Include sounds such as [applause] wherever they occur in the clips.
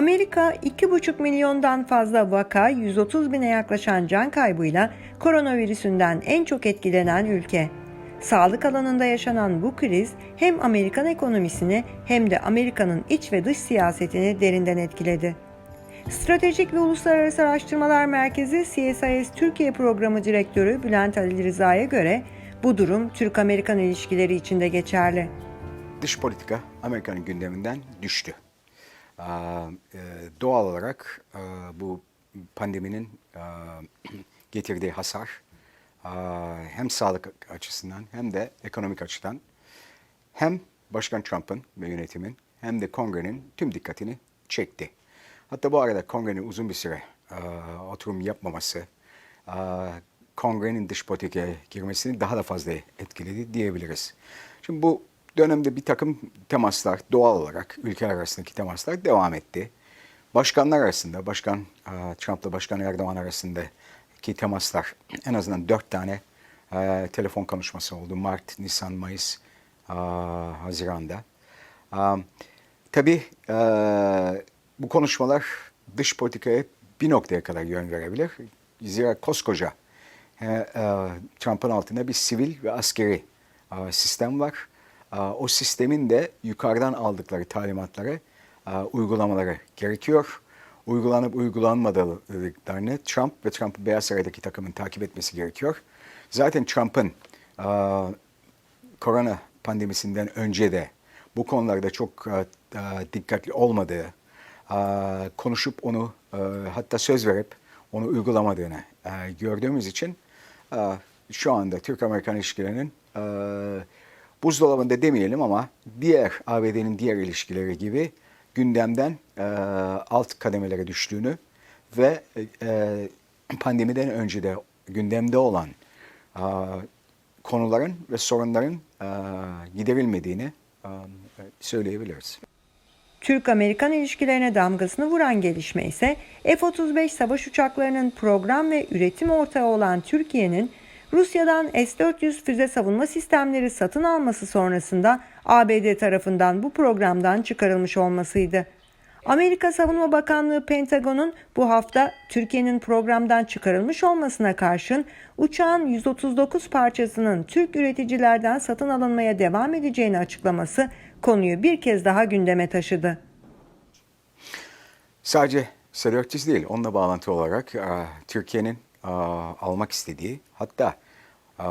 Amerika 2,5 milyondan fazla vaka, 130 bine yaklaşan can kaybıyla koronavirüsünden en çok etkilenen ülke. Sağlık alanında yaşanan bu kriz hem Amerikan ekonomisini hem de Amerika'nın iç ve dış siyasetini derinden etkiledi. Stratejik ve Uluslararası Araştırmalar Merkezi CSIS Türkiye Programı Direktörü Bülent Ali Rıza'ya göre bu durum Türk-Amerikan ilişkileri için de geçerli. Dış politika Amerika'nın gündeminden düştü. Aa, e, Doğal olarak e, bu pandeminin e, [clears throat] getirdiği hasar hem sağlık açısından hem de ekonomik açıdan hem Başkan Trump'ın ve yönetimin hem de kongrenin tüm dikkatini çekti. Hatta bu arada kongrenin uzun bir süre oturum yapmaması, kongrenin dış politikaya girmesini daha da fazla etkiledi diyebiliriz. Şimdi bu dönemde bir takım temaslar doğal olarak ülkeler arasındaki temaslar devam etti. Başkanlar arasında, Başkan e, Trump'la Başkan Erdoğan arasındaki temaslar en azından dört tane e, telefon konuşması oldu. Mart, Nisan, Mayıs, e, Haziran'da. E, tabii bu konuşmalar dış politikaya bir noktaya kadar yön verebilir. Zira koskoca e, e, Trump'ın altında bir sivil ve askeri sistem var. O sistemin de yukarıdan aldıkları talimatları uygulamaları gerekiyor. Uygulanıp uygulanmadıklarını Trump ve Trump'ın Beyaz Saray'daki takımın takip etmesi gerekiyor. Zaten Trump'ın korona pandemisinden önce de bu konularda çok dikkatli olmadığı, konuşup onu hatta söz verip onu uygulamadığını gördüğümüz için şu anda Türk-Amerikan ilişkilerinin buzdolabında demeyelim ama diğer ABD'nin diğer ilişkileri gibi gündemden e, alt kademelere düştüğünü ve e, pandemiden önce de gündemde olan e, konuların ve sorunların e, giderilmediğini e, söyleyebiliriz. Türk-Amerikan ilişkilerine damgasını vuran gelişme ise F-35 savaş uçaklarının program ve üretim ortağı olan Türkiye'nin Rusya'dan S-400 füze savunma sistemleri satın alması sonrasında ABD tarafından bu programdan çıkarılmış olmasıydı. Amerika Savunma Bakanlığı Pentagon'un bu hafta Türkiye'nin programdan çıkarılmış olmasına karşın uçağın 139 parçasının Türk üreticilerden satın alınmaya devam edeceğini açıklaması konuyu bir kez daha gündeme taşıdı. Sadece S-400 değil, onunla bağlantı olarak e, Türkiye'nin almak istediği, hatta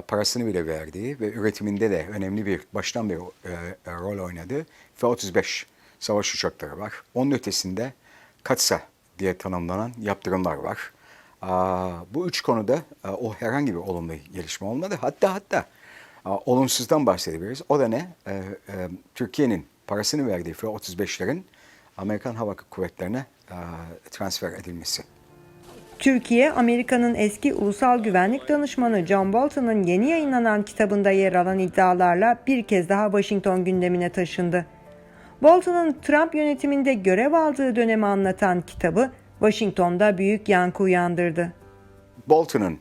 parasını bile verdiği ve üretiminde de önemli bir, baştan beri e, e, rol oynadığı F-35 savaş uçakları var. Onun ötesinde KATSA diye tanımlanan yaptırımlar var. Bu üç konuda o herhangi bir olumlu gelişme olmadı. Hatta hatta olumsuzdan bahsedebiliriz. O da ne? E, Türkiye'nin parasını verdiği F-35'lerin Amerikan Hava Kuvvetleri'ne transfer edilmesi. Türkiye, Amerika'nın eski ulusal güvenlik danışmanı John Bolton'un yeni yayınlanan kitabında yer alan iddialarla bir kez daha Washington gündemine taşındı. Bolton'un Trump yönetiminde görev aldığı dönemi anlatan kitabı Washington'da büyük yankı uyandırdı. Bolton'un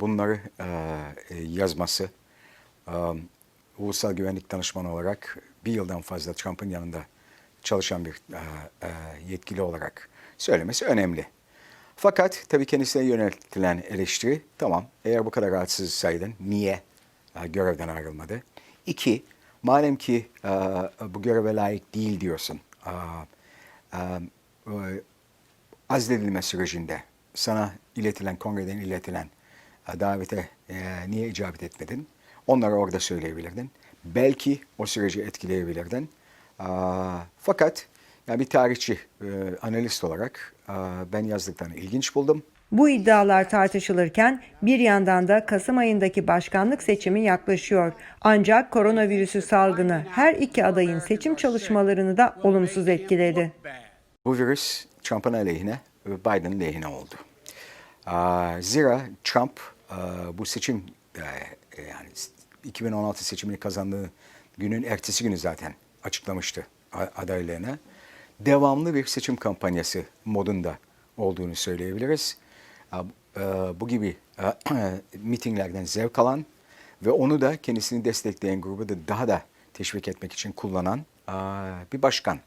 bunları yazması, ulusal güvenlik danışmanı olarak bir yıldan fazla Trump'ın yanında çalışan bir yetkili olarak söylemesi önemli. Fakat tabii kendisine yöneltilen eleştiri, tamam eğer bu kadar rahatsızsaydın niye e, görevden ayrılmadı? İki, madem ki e, bu göreve layık değil diyorsun, e, azledilme sürecinde sana iletilen, kongreden iletilen davete niye icabet etmedin? Onları orada söyleyebilirdin. Belki o süreci etkileyebilirdin. Fakat yani bir tarihçi, e, analist olarak e, ben yazdıklarını ilginç buldum. Bu iddialar tartışılırken bir yandan da Kasım ayındaki başkanlık seçimi yaklaşıyor. Ancak koronavirüsü salgını her iki adayın seçim çalışmalarını da olumsuz etkiledi. Bu virüs Trump'ın aleyhine ve Biden'ın lehine oldu. Aa, Zira Trump bu seçim e, e, yani 2016 seçimini kazandığı günün ertesi günü zaten açıklamıştı a- adaylığını. Devamlı bir seçim kampanyası modunda olduğunu söyleyebiliriz. Aa, e, Bu gibi e, [clears throat] mitinglerden zevk alan ve onu da kendisini destekleyen grubu da daha da teşvik etmek için kullanan aa, bir başkan.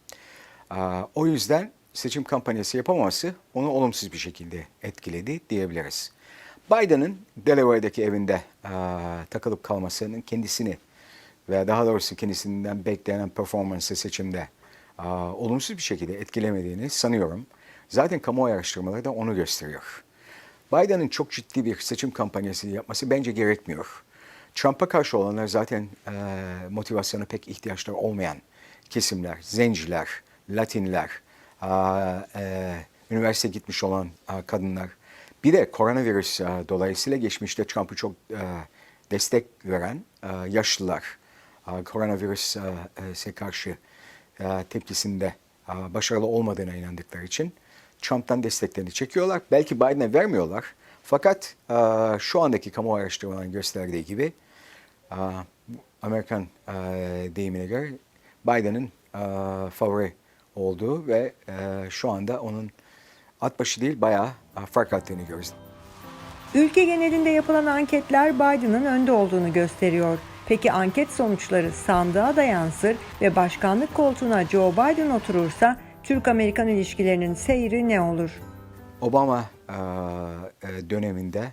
O yüzden seçim kampanyası yapamaması onu olumsuz bir şekilde etkiledi diyebiliriz. Biden'ın Delaware'deki evinde takılıp kalmasının kendisini ve daha doğrusu kendisinden beklenen performansı seçimde olumsuz bir şekilde etkilemediğini sanıyorum. Zaten kamuoyu araştırmaları da onu gösteriyor. Biden'ın çok ciddi bir seçim kampanyası yapması bence gerekmiyor. Trump'a karşı olanlar zaten e, motivasyona pek ihtiyaçları olmayan kesimler, zenciler, Latinler, a, e, üniversite gitmiş olan a, kadınlar. Bir de koronavirüs a, dolayısıyla geçmişte Trump'ı çok e, destek veren e, yaşlılar. A, koronavirüse karşı tepkisinde a, başarılı olmadığına inandıkları için Trump'tan desteklerini çekiyorlar. Belki Biden'a vermiyorlar. Fakat e, şu andaki kamuoyu araştırmalarının gösterdiği gibi e, Amerikan e, deyimine göre Biden'ın e, favori olduğu ve e, şu anda onun at başı değil bayağı e, fark attığını görüyoruz. Ülke genelinde yapılan anketler Biden'ın önde olduğunu gösteriyor. Peki anket sonuçları sandığa da yansır ve başkanlık koltuğuna Joe Biden oturursa Türk-Amerikan ilişkilerinin seyri ne olur? Obama döneminde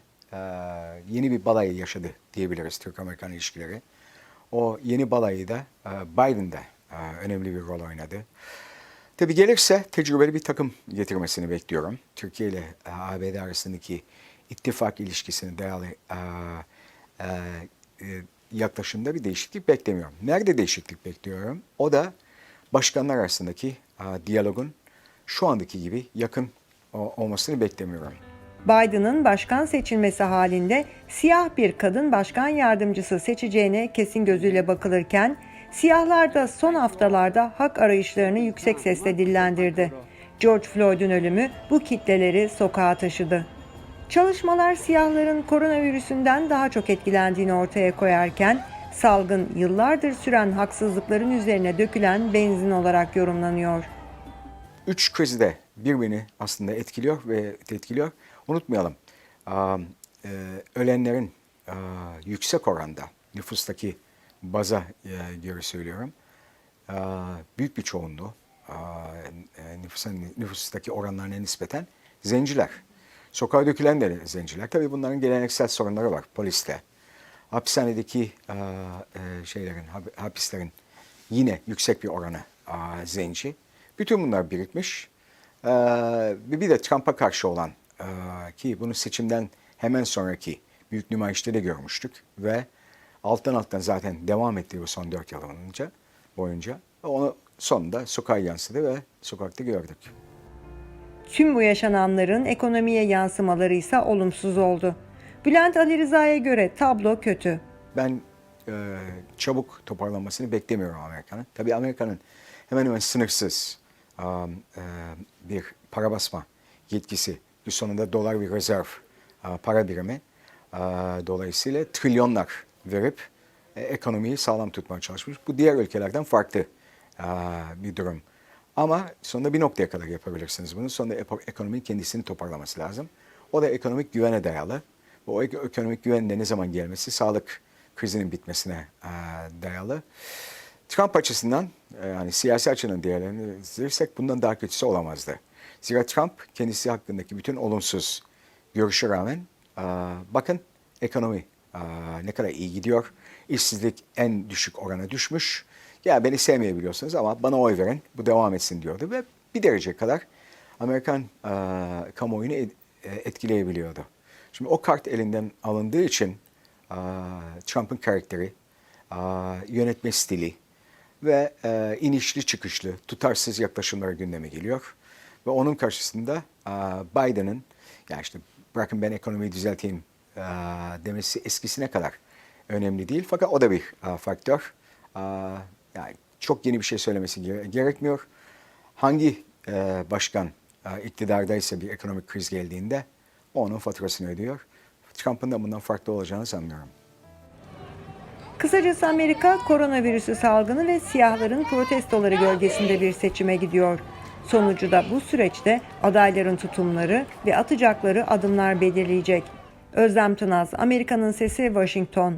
yeni bir balayı yaşadı diyebiliriz Türk-Amerikan ilişkileri. O yeni balayı da e, Biden'da e, önemli bir rol oynadı. Tabii gelirse tecrübeli bir takım getirmesini bekliyorum. Türkiye ile ABD arasındaki ittifak ilişkisine dayalı e, e, e, yaklaşımda bir değişiklik beklemiyorum. Nerede değişiklik bekliyorum? O da başkanlar arasındaki e, diyalogun şu andaki gibi yakın o- olmasını beklemiyorum. Biden'ın başkan seçilmesi halinde siyah bir kadın başkan yardımcısı seçeceğine kesin gözüyle bakılırken siyahlar da son haftalarda hak arayışlarını yüksek sesle dillendirdi. George Floyd'un ölümü bu kitleleri sokağa taşıdı. Çalışmalar siyahların koronavirüsünden daha çok etkilendiğini ortaya koyarken salgın yıllardır süren haksızlıkların üzerine dökülen benzin olarak yorumlanıyor. Üç kriz de birbirini aslında etkiliyor ve etkiliyor. Unutmayalım, e, ölenlerin yüksek oranda nüfustaki baza e, göre söylüyorum. büyük bir çoğunluğu e, nüfusa, nüfustaki oranlarına nispeten zenciler. Sokağa dökülen de zenciler. Tabii bunların geleneksel sorunları var poliste. Hapishanedeki şeylerin, hap- hapislerin yine yüksek bir oranı zenci. Bütün bunlar birikmiş. Bir de Trump'a karşı olan ki bunu seçimden hemen sonraki büyük nümayişte de görmüştük ve alttan alttan zaten devam etti bu son dört yıl boyunca. Onu sonunda sokağa yansıdı ve sokakta gördük. Tüm bu yaşananların ekonomiye yansımaları ise olumsuz oldu. Bülent Ali Rıza'ya göre tablo kötü. Ben e, çabuk toparlanmasını beklemiyorum Amerika'nın. Tabii Amerika'nın hemen hemen sınırsız um, e, bir para basma yetkisi, bir sonunda dolar bir rezerv e, para birimi. E, dolayısıyla trilyonlar verip e, ekonomiyi sağlam tutmaya çalışmış. Bu diğer ülkelerden farklı e, bir durum. Ama sonunda bir noktaya kadar yapabilirsiniz bunu. Sonunda ekonominin kendisini toparlaması lazım. O da ekonomik güvene dayalı. Ek- ekonomik güven de ne zaman gelmesi? Sağlık krizinin bitmesine dayalı. Trump açısından yani siyasi açının değerlendirirsek bundan daha kötüsü olamazdı. Zira Trump kendisi hakkındaki bütün olumsuz görüşe rağmen bakın ekonomi ne kadar iyi gidiyor. İşsizlik en düşük orana düşmüş. Ya beni sevmeyebiliyorsunuz ama bana oy verin bu devam etsin diyordu ve bir derece kadar Amerikan e, kamuoyunu et- etkileyebiliyordu. Şimdi o kart elinden alındığı için e, Trump'ın karakteri, e, yönetme stili ve e, inişli çıkışlı tutarsız yaklaşımları gündeme geliyor. Ve onun karşısında e, Biden'ın yani işte bırakın ben ekonomiyi düzelteyim e, demesi eskisine kadar önemli değil. Fakat o da bir e, faktör. E, yani çok yeni bir şey söylemesi gere- gerekmiyor. Hangi e, başkan e, iktidardaysa bir ekonomik kriz geldiğinde onun faturasını ödüyor. Trump'ın da bundan farklı olacağını sanmıyorum. Kısacası Amerika koronavirüsü salgını ve siyahların protestoları gölgesinde bir seçime gidiyor. Sonucu da bu süreçte adayların tutumları ve atacakları adımlar belirleyecek. Özlem Tınaz, Amerika'nın Sesi, Washington.